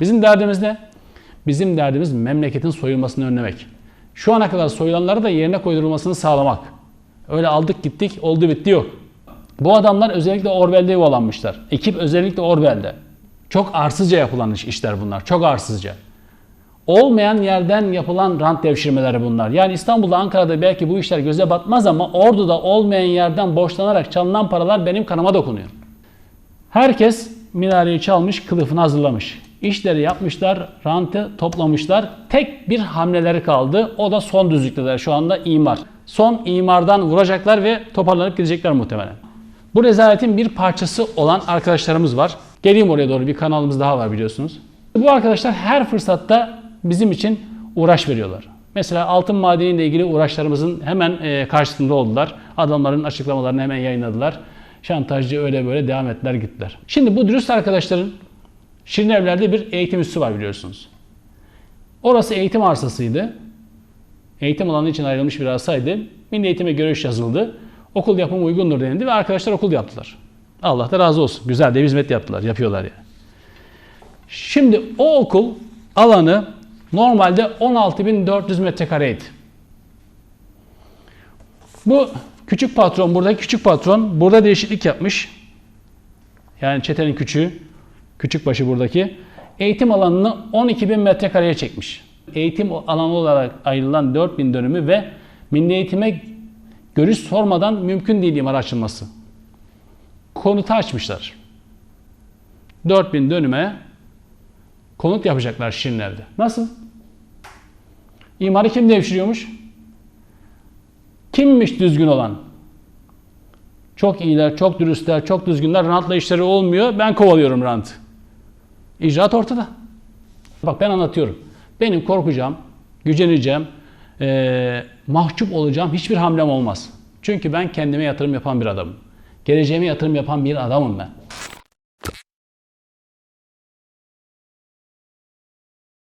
Bizim derdimiz ne? Bizim derdimiz memleketin soyulmasını önlemek. Şu ana kadar soyulanları da yerine koydurulmasını sağlamak. Öyle aldık gittik oldu bitti yok. Bu adamlar özellikle Orwell'de yuvalanmışlar. Ekip özellikle Orwell'de. Çok arsızca yapılan iş- işler bunlar. Çok arsızca. Olmayan yerden yapılan rant devşirmeleri bunlar. Yani İstanbul'da, Ankara'da belki bu işler göze batmaz ama Ordu'da olmayan yerden borçlanarak çalınan paralar benim kanıma dokunuyor. Herkes minareyi çalmış, kılıfını hazırlamış. İşleri yapmışlar, rantı toplamışlar. Tek bir hamleleri kaldı. O da son düzlükteler şu anda imar. Son imardan vuracaklar ve toparlanıp gidecekler muhtemelen. Bu rezaletin bir parçası olan arkadaşlarımız var. Geleyim oraya doğru bir kanalımız daha var biliyorsunuz. Bu arkadaşlar her fırsatta bizim için uğraş veriyorlar. Mesela altın madeniyle ilgili uğraşlarımızın hemen e, karşısında oldular. Adamların açıklamalarını hemen yayınladılar. Şantajcı öyle böyle devam ettiler gittiler. Şimdi bu dürüst arkadaşların Şirin Evler'de bir eğitim üssü var biliyorsunuz. Orası eğitim arsasıydı. Eğitim alanı için ayrılmış bir arsaydı. Milli eğitime görüş yazıldı. Okul yapımı uygundur denildi ve arkadaşlar okul yaptılar. Allah da razı olsun. Güzel de hizmet yaptılar. Yapıyorlar yani. Şimdi o okul alanı normalde 16.400 metrekareydi. Bu küçük patron, buradaki küçük patron burada değişiklik yapmış. Yani çetenin küçüğü, küçük başı buradaki. Eğitim alanını 12.000 metrekareye çekmiş. Eğitim alanı olarak ayrılan 4.000 dönümü ve milli eğitime görüş sormadan mümkün değil imar açılması. Konutu açmışlar. 4000 dönüme konut yapacaklar Şirinler'de. Nasıl? İmarı kim devşiriyormuş? Kimmiş düzgün olan? Çok iyiler, çok dürüstler, çok düzgünler. Rantla işleri olmuyor. Ben kovalıyorum rant. İcraat ortada. Bak ben anlatıyorum. Benim korkacağım, güceneceğim, eee, mahcup olacağım hiçbir hamlem olmaz. Çünkü ben kendime yatırım yapan bir adamım. Geleceğime yatırım yapan bir adamım ben.